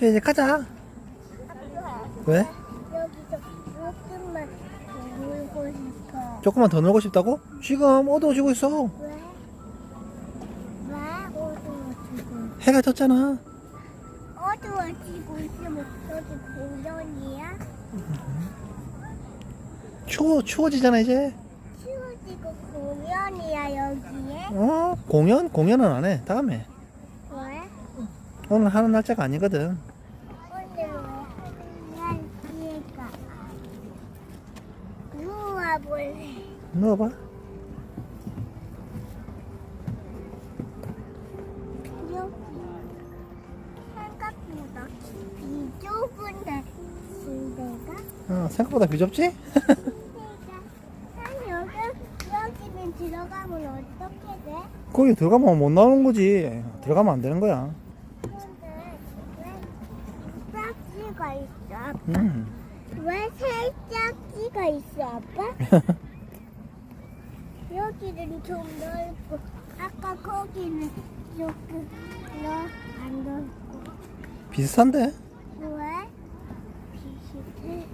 저 이제 가자. 아빠, 왜? 여기서 조금만 놀고 싶어. 조금만 더 놀고 싶다고? 지금 어두워지고 있어. 왜? 왜 어두워지고? 해가 졌잖아. 어두워지고 있으면 여기 공연이야? 추워, 추워지잖아, 이제. 추워지고 공연이야 여기에? 어? 공연? 공연은 안 해. 다음에. 왜? 오늘 하는 날짜가 아니거든. 오늘 왜 기회가 누워볼래? 누워봐. 여기 생각보다 비좁은데 침대가? 어, 생각보다 비좁지? 내가 아니 여기 여기는 들어가면 어떻게 돼? 거기 들어가면 못 나오는 거지. 들어가면 안 되는 거야. 근데 왜 짝지가 있어? 음. 왜 살짝지가 있어, 아빠? 여기는 좀 넓고, 아까 거기는 조금 넓안 넓고. 비슷한데? 왜? 비슷해.